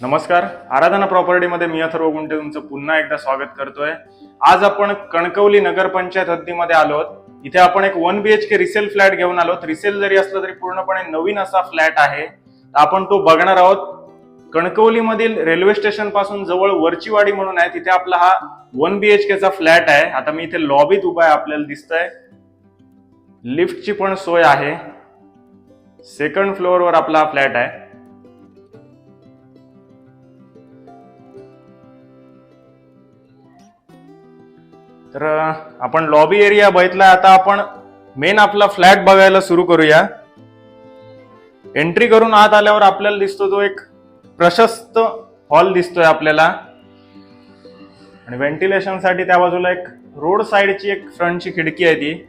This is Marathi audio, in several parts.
नमस्कार. आराधना प्रॉपर्टीमध्ये मी अथर्व गुंटे तुमचं पुन्हा एकदा स्वागत करतोय. आज आपण कणकवली नगरपंचायत हद्दीमध्ये आलो आहोत इथे आपण एक one B H K resale flat घेऊन आलो रिसेल जरी असलं तरी पूर्णपणे नवीन असा फ्लॅट आहे. आपण तो बघणार आहोत. कणकवलीमधील रेल्वे स्टेशनपासून जवळ वरचीवाडी म्हणून आहे. तिथे आपला हा वन बी एच केचा फ्लॅट आहे. आता मी इथे लॉबीत उभा आहे आपल्याला दिसतंय. लिफ्टची पण सोय आहे. सेकंड फ्लोअरवर आपला हा फ्लॅट आहे. तर आपण लॉबी एरिया बघितला आता आपण मेन आपला फ्लॅट बघायला सुरू करूया. एंट्री करून आत आल्यावर आपल्याला दिसतो तो एक प्रशस्त हॉल दिसतोय आपल्याला. आणि व्हेंटिलेशनसाठी त्या बाजूला एक रोड साईडची एक फ्रंटची खिडकी आहे ती.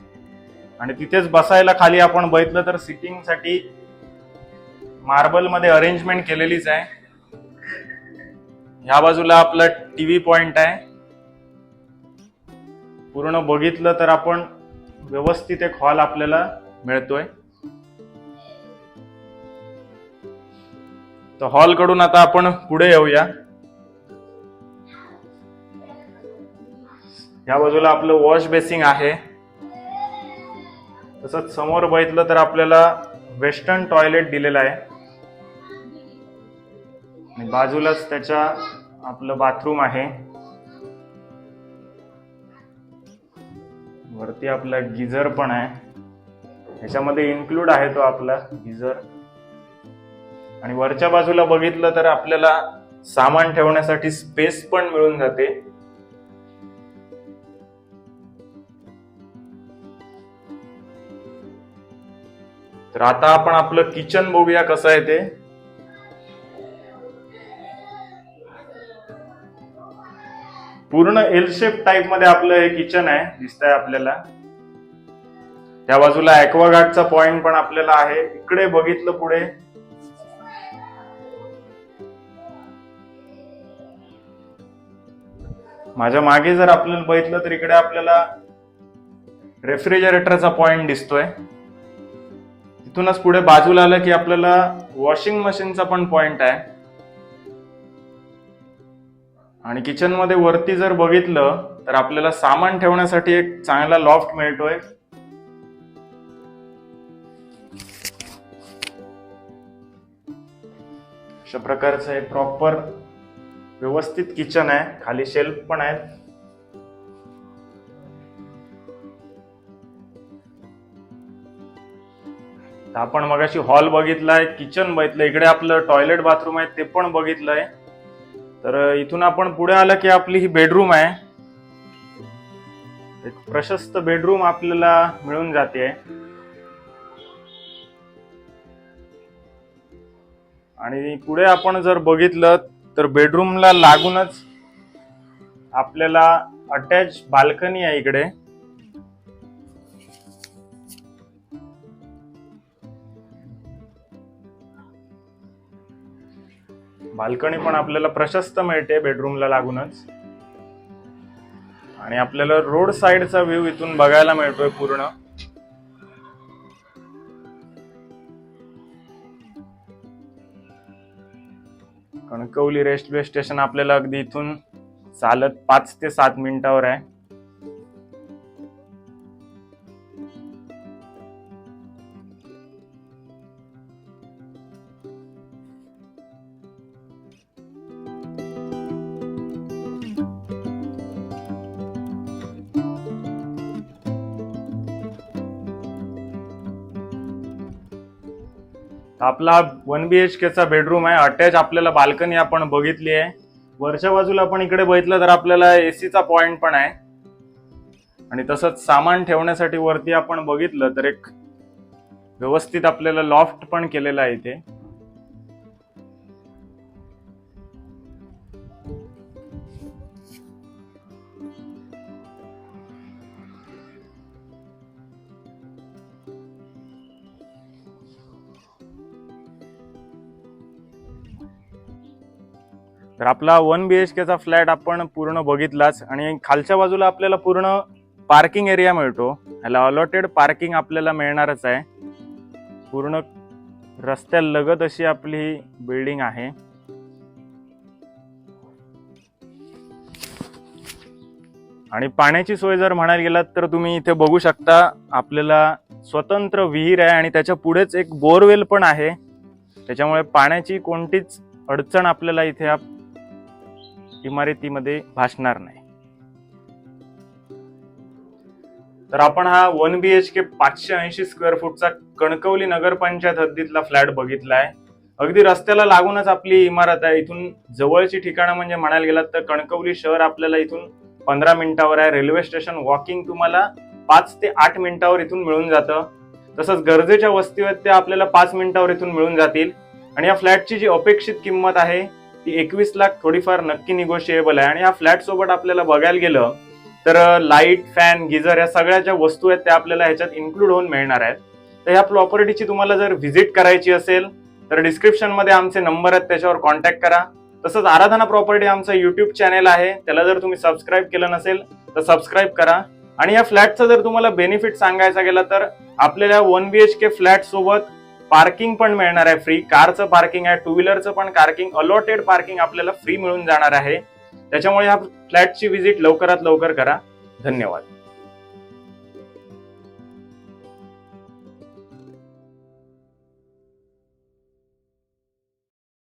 आणि तिथेच बसायला खाली आपण बघितलं तर सिटिंगसाठी मार्बलमध्ये अरेंजमेंट केलेलीच आहे. ह्या बाजूला आपला टीव्ही पॉइंट आहे. पूर्ण बघितलं तर आपण व्यवस्थित एक हॉल आपल्याला मिळतोय. तर हॉलकडून आता आपण पुढे येऊया. या बाजूला आपलं वॉश बेसिंग आहे. तसंच समोर बघितलं तर आपल्याला वेस्टर्न टॉयलेट दिलेलं आहे. आणि बाजूलाच त्याच्या आपलं बाथरूम आहे. वरती आपला गिझर पण आहे. ह्याच्यामध्ये इन्क्लूड आहे तो आपला गिझर आणि वरच्या बाजूला बघितलं तर आपल्याला सामान ठेवण्यासाठी स्पेस पण मिळून जाते. तर आता आपण आपलं किचन बघूया कसं आहे ते. पूर्ण एल शेप टाइपमध्ये आपलं हे किचन आहे दिसतंय आपल्याला. त्या बाजूला ऍक्वागार्डचा पॉइंट पण आपल्याला आहे. इकडे बघितलं पुढे. माझ्या मागे जर आपल्याला बघितलं तर इकडे आपल्याला रेफ्रिजरेटरचा पॉइंट दिसतोय. तिथूनच पुढे बाजूला आलं की आपल्याला वॉशिंग मशीनचा पण पॉइंट आहे. आणि किचनमध्ये वरती जर बघितलं तर आपल्याला सामान ठेवण्यासाठी एक चांगला लॉफ्ट मिळतोय. अशा प्रकारचं हे प्रॉपर व्यवस्थित किचन आहे. खाली शेल्फ पण आहेत. तर आपण मगाशी हॉल बघितलाय किचन बघितलं इकडे आपलं टॉयलेट बाथरूम आहे ते पण बघितलंय. तर इथून आपण पुढे आलं की आपली ही बेडरूम आहे. एक प्रशस्त बेडरूम आपल्याला मिळून जाते. आणि पुढे आपण जर बघितलं तर बेडरूमला लागूनच आपल्याला अटॅच बाल्कनी आहे इकडे. बाल्कनी पण आपल्याला प्रशस्त मिळते बेडरूमला लागूनच. आणि आपल्याला रोड साइडचा व्ह्यू इथून बघायला मिळतोय पूर्ण. कणकवली रेल्वे स्टेशन आपल्याला अगदी इथून चालत पाच ते सात मिनिटावर आहे. आपला वन बी एच केचा बेडरूम आहे. अटॅच आपल्याला बाल्कनी आपण बघितली आहे. वरच्या बाजूला आपण इकडे बघितलं तर आपल्याला एसीचा पॉइंट पण आहे. आणि तसंच सामान ठेवण्यासाठी वरती आपण बघितलं तर एक व्यवस्थित आपल्याला लॉफ्ट पण केलेला आहे इथे. तर आपला वन बी एच केचा फ्लॅट आपण पूर्ण बघितलाच आणि खालच्या बाजूला आपल्याला पूर्ण पार्किंग एरिया मिळतो. ह्याला अलॉटेड पार्किंग आपल्याला मिळणारच आहे. पूर्ण रस्त्यालगत अशी आपली ही बिल्डिंग आहे. आणि पाण्याची सोय जर म्हणायला गेलात तर तुम्ही इथे बघू शकता आपल्याला स्वतंत्र विहीर आहे आणि त्याच्या पुढेच एक बोरवेल पण आहे. त्याच्यामुळे पाण्याची कोणतीच अडचण आपल्याला इथे इमारतीमध्ये भासणार नाही. तर आपण हा वन बी एच के पाचशे ऐंशी स्क्वेअर फूटचा कणकवली नगरपंचायत हद्दीतला फ्लॅट बघितलाय. अगदी रस्त्याला लागूनच आपली इमारत आहे. इथून जवळची ठिकाणं म्हणजे म्हणायला गेलात तर कणकवली शहर आपल्याला इथून पंधरा मिनिटावर आहे. रेल्वे स्टेशन वॉकिंग तुम्हाला पाच ते आठ मिनिटावर इथून मिळून जातं. तसंच गरजेच्या वस्ती आहेत त्या आपल्याला पाच मिनिटावर इथून मिळून जातील. आणि या फ्लॅटची जी अपेक्षित किंमत आहे ती एकवीस लाख थोडीफार नक्की निगोशिएबल आहे. आणि या फ्लॅट सोबत आपल्याला बघायला गेलं तर लाइट फॅन गिझर या सगळ्या ज्या वस्तू आहेत त्या आपल्याला ह्याच्यात इन्क्लूड होऊन मिळणार आहेत. तर या प्रॉपर्टीची तुम्हाला जर व्हिजिट करायची असेल तर डिस्क्रिप्शनमध्ये आमचे नंबर आहेत त्याच्यावर कॉन्टॅक्ट करा. तसंच आराधना प्रॉपर्टी आमचं युट्यूब चॅनेल आहे त्याला जर तुम्ही सबस्क्राईब केलं नसेल तर सबस्क्राईब करा. आणि या फ्लॅटचा जर तुम्हाला बेनिफिट सांगायचा गेला तर आपल्याला one B H K flat सोबत पार्किंग पण मिळणार आहे फ्री कारचं पार्किंग आहे टू व्हीलरचं पण पार्किंग अलॉटेड पार्किंग आपल्याला फ्री मिळून जाणार आहे. त्याच्यामुळे ह्या फ्लॅटची व्हिजिट लवकरात लवकर करा. धन्यवाद.